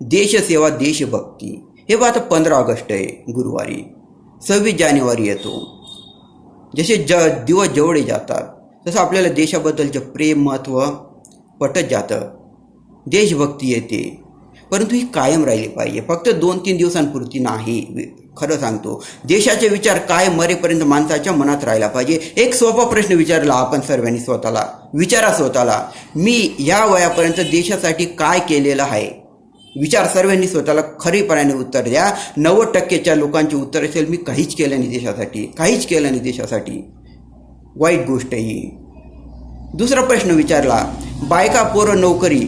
देशसेवा देशभक्ती. हे बघा आता पंधरा ऑगस्ट आहे गुरुवारी. सव्वीस जानेवारी येतो. जसे ज दिवस जेवढे जातात तसं आपल्याला देशाबद्दलचं प्रेम महत्त्व पटत जातं. देशभक्ती येते. परंतु ही कायम राहिली पाहिजे. फक्त दोन तीन दिवसांपुरती नाही खरं सांगतो. देशाचे विचार काय मरेपर्यंत माणसाच्या मनात राहिला पाहिजे. एक सोपा प्रश्न विचारला आपण सर्वांनी स्वतःला. विचारा स्वतःला मी या वयापर्यंत देशासाठी काय केलेलं आहे? विचार सर्वांनी स्वतःला खरेपणाने उत्तर द्या. नव्वद टक्केच्या लोकांचे उत्तर असेल मी काहीच केलं नाही देशासाठी. काहीच केलं नाही देशासाठी. वाईट गोष्ट ही. दुसरा प्रश्न विचारला बायका पोरं नोकरी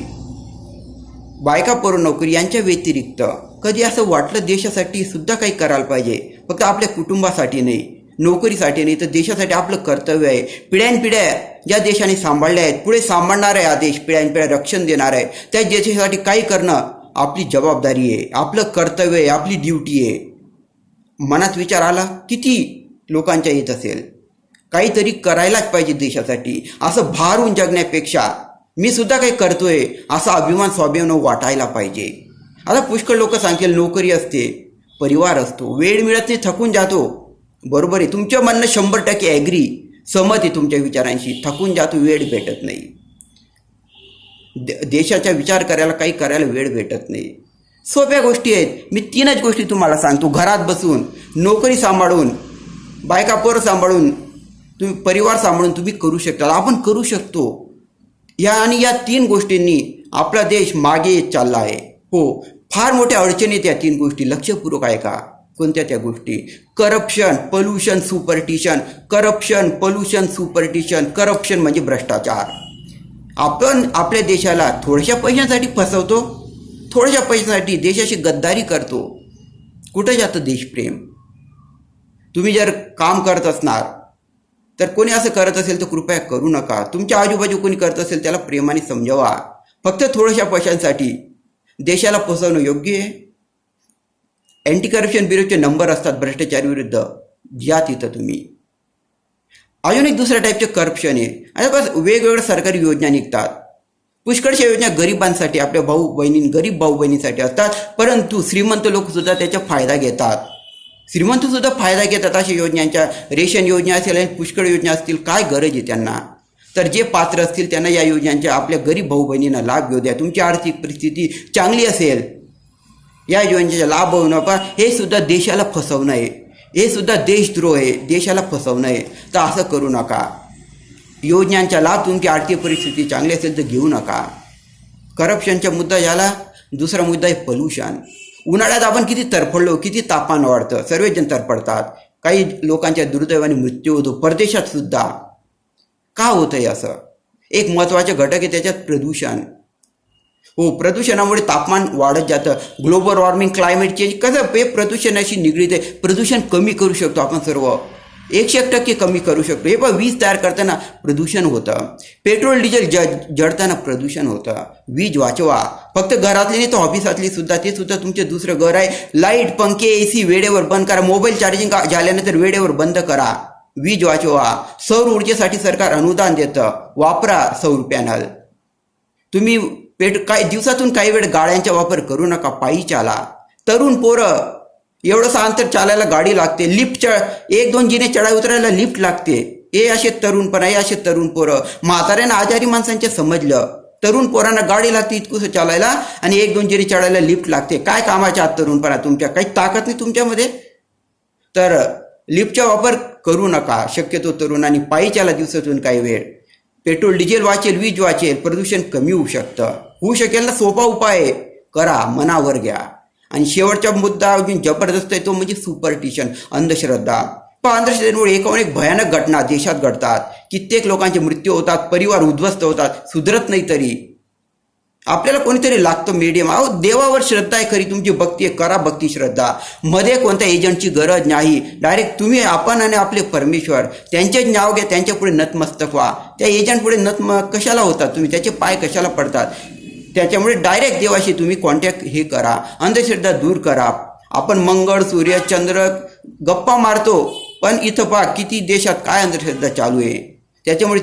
बायका पोरं नोकरी यांच्या व्यतिरिक्त कधी असं वाटलं देशासाठी सुद्धा काही करायला पाहिजे? फक्त आपल्या कुटुंबासाठी नाही नोकरीसाठी नाही तर देशासाठी आपलं कर्तव्य आहे. पिढ्यानपिढ्या ज्या देशाने सांभाळल्या आहेत पुढे सांभाळणार आहे हा देश पिढ्यानपिढ्या रक्षण देणार आहे. त्या देशासाठी काही करणं आपली जबाबदारी आहे आपलं कर्तव्य आहे आपली ड्युटी आहे. मनात विचार आला किती लोकांच्या येत असेल? काहीतरी करायलाच पाहिजे देशासाठी. असं भारून जगण्यापेक्षा मी सुद्धा काही करतोय असा अभिमान स्वाभिमान वाटायला पाहिजे. आता पुष्कळ लोक सांगतील नोकरी असते परिवार असतो वेळ मिळत नाही थकून जातो. बरोबर आहे तुमचं म्हणणं शंभर टक्के ॲग्री सहमत आहे तुमच्या विचारांशी थकून जातो वेळ भेटत नाही. दे देशाचा विचार करायला काही करायला वेळ भेटत नाही. सोप्या गोष्टी आहेत. मी तीनच गोष्टी तुम्हाला सांगतो. घरात बसून नोकरी सांभाळून बायका पोर सांभाळून तुम्ही परिवार सांभाळून तुम्ही करू शकता. आपण करू शकतो. या आणि या तीन गोष्टींनी आपला देश मागे येत चालला आहे. हो. फार मोठ्या अडचणीत या तीन गोष्टी. लक्षपूर्वक आहे का कोणत्या त्या गोष्टी? Corruption pollution superstition corruption pollution superstition corruption म्हणजे भ्रष्टाचार. आपण आपल्या देशाला थोड्याशा पैशांसाठी फसवतो थोड्याशा पैशांसाठी देशाशी गद्दारी करतो. कुठं जातं देशप्रेम? तुम्ही जर काम करत असणार तर कोणी असं करत असेल तर कृपया करू नका. तुमच्या आजूबाजू कोणी करत असेल त्याला प्रेमाने समजावा. फक्त थोड्याशा पैशांसाठी देशाला फसवणं योग्य आहे. अँटी करप्शन ब्युरोचे नंबर असतात भ्रष्टाचार विरुद्ध. या तिथं तुम्ही. अजून एक दुसऱ्या टाईपचे करप्शन आहे. आता बस वेगवेगळ्या सरकारी योजना निघतात. पुष्कळशा योजना गरिबांसाठी आपल्या भाऊ बहिणी गरीब भाऊ बहिणीसाठी असतात. परंतु श्रीमंत लोकसुद्धा त्याचा फायदा घेतात. श्रीमंतसुद्धा फायदा घेतात अशा योजनांच्या. रेशन योजना असेल आणि पुष्कळ योजना असतील काय गरज आहे त्यांना? तर जे पात्र असतील त्यांना या योजनांच्या आपल्या गरीब भाऊ बहिणींना लाभ घेऊ द्या. तुमची आर्थिक परिस्थिती चांगली असेल. या योजनेचा लाभ होऊ नका. हे सुद्धा देशाला फसवणं आहे. हे सुद्धा देशद्रोह आहे देशाला फसवणं आहे. तर असं करू नका. योजनांच्या लाभ तुमची आर्थिक परिस्थिती चांगली असेल तर घेऊ नका. करप्शनचा मुद्दा झाला दुसरा मुद्दा आहे पोल्युशन उन्हाळ्यात आपण किती तरफडलो किती तापमान वाढतं सर्वजण तरफडतात. काही लोकांच्या दुर्दैवाने मृत्यू होतो परदेशात सुद्धा. का होतं आहे असं? एक महत्त्वाचे घटक आहे त्याच्यात प्रदूषण. हो प्रदूषणामुळे तापमान वाढत जातं. ग्लोबल वॉर्मिंग क्लायमेट चेंज कसं हे प्रदूषणाशी निगडीत आहे. प्रदूषण कमी करू शकतो आपण सर्व. एकशे एक टक्के कमी करू शकतो. हे बघ वीज तयार करताना प्रदूषण होतं. पेट्रोल डिझेल ज जडताना प्रदूषण होतं. वीज वाचवा. फक्त घरातली नाही तर ऑफिसातली सुद्धा ते सुद्धा तुमचे दुसरं घर आहे. लाइट पंखे ए सी वेळेवर बंद करा. मोबाईल चार्जिंग झाल्यानंतर वेळेवर बंद करा. वीज वाचवा. सौर ऊर्जेसाठी सरकार अनुदान देतं. वापरा सौर पॅनल तुम्ही पेट काही दिवसातून काही वेळ गाड्यांचा वापर करू नका पायी चाला. तरुण पोरं एवढंसं अंतर चालायला गाडी लागते लिफ्ट चढ एक दोन जिने चढाई उतरायला लिफ्ट लागते. हे असे तरुणपणा हे असे तरुण पोरं. म्हाताऱ्यांना आजारी माणसांचे समजलं. तरुण पोरांना गाडी लागते इतकंसं चालायला आणि एक दोन जिने चढायला लिफ्ट लागते. काय कामाच्या आत तरुणपणा तुमच्या? काही ताकद नाही तुमच्यामध्ये? तर लिफ्टचा वापर करू नका. शक्यतो तरुणांनी पायी चाला दिवसातून काही वेळ. पेट्रोल डिझेल वाचेल वीज वाचेल प्रदूषण कमी होऊ शकतं. होऊ शकेल ना सोपा उपाय आहे. करा मनावर घ्या. आणि शेवटचा मुद्दा अजून जबरदस्त आहे तो म्हणजे सुपरटिशन अंधश्रद्धा. पण अंधश्रद्धेमुळे एकावर एक भयानक घटना देशात घडतात. कित्येक लोकांचे मृत्यू होतात परिवार उद्ध्वस्त होतात सुधरत नाही तरी. आपल्याला कोणीतरी लागतं मीडियम अहो देवावर श्रद्धा आहे खरी तुमची भक्ती आहे करा भक्ती श्रद्धा. मध्ये कोणत्या एजंटची गरज नाही. डायरेक्ट तुम्ही आपण आणि आपले परमेश्वर. त्यांचेच नाव घ्या त्यांच्या पुढे नतमस्तक व्हा. त्या एजंट पुढे नतम कशाला होतात तुम्ही? त्याचे पाय कशाला पडतात? त्याच्यामुळे डायरेक्ट देवाशी तुम्ही कॉन्टॅक्ट हे करा. अंधश्रद्धा दूर करा. आपण मंगळ सूर्य चंद्र गप्पा मारतो पण इथं पहा किती देशात काय अंधश्रद्धा चालू आहे? त्याच्यामुळे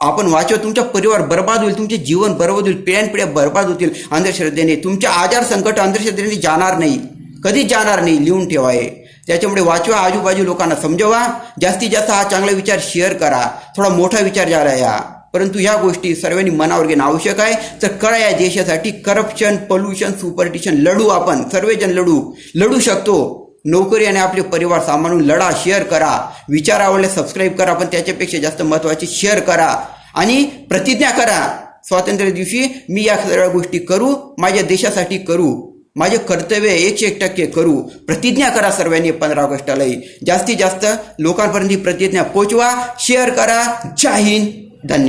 आपण वाचव तुमचा परिवार बर्बाद होईल तुमचे जीवन बर्बाद होईल पिढ्यानपिढ्या बर्बाद होतील अंधश्रद्धेने. तुमच्या आजार संकट अंधश्रद्धेने जाणार नाही. कधीच जाणार नाही? लिहून ठेवा आहे त्याच्यामुळे वाचवा आजूबाजू लोकांना समजवा. जास्तीत जास्त हा चांगला विचार शेअर करा. थोडा मोठा विचार झाला या. परंतु ह्या गोष्टी सर्वांनी मनावर घेणं आवश्यक आहे. तर करा या देशासाठी करप्शन पोल्युशन सुपरटिशन लढू आपण सर्वजण लढू लढू शकतो. नोकरी आणि आपले परिवार सांभाळून लढा शेअर करा. विचार आवडले सबस्क्राईब करा पण त्याच्यापेक्षा जास्त महत्त्वाचे शेअर करा. आणि प्रतिज्ञा करा. स्वातंत्र्य दिवशी मी या सगळ्या गोष्टी करू माझ्या देशासाठी करू. माझे कर्तव्य एकशे एक टक्के करू. प्रतिज्ञा करा सर्वांनी पंधरा ऑगस्टालाही जास्तीत जास्त लोकांपर्यंत ही प्रतिज्ञा पोचवा. शेअर करा. जय हिंद. धन्यवाद.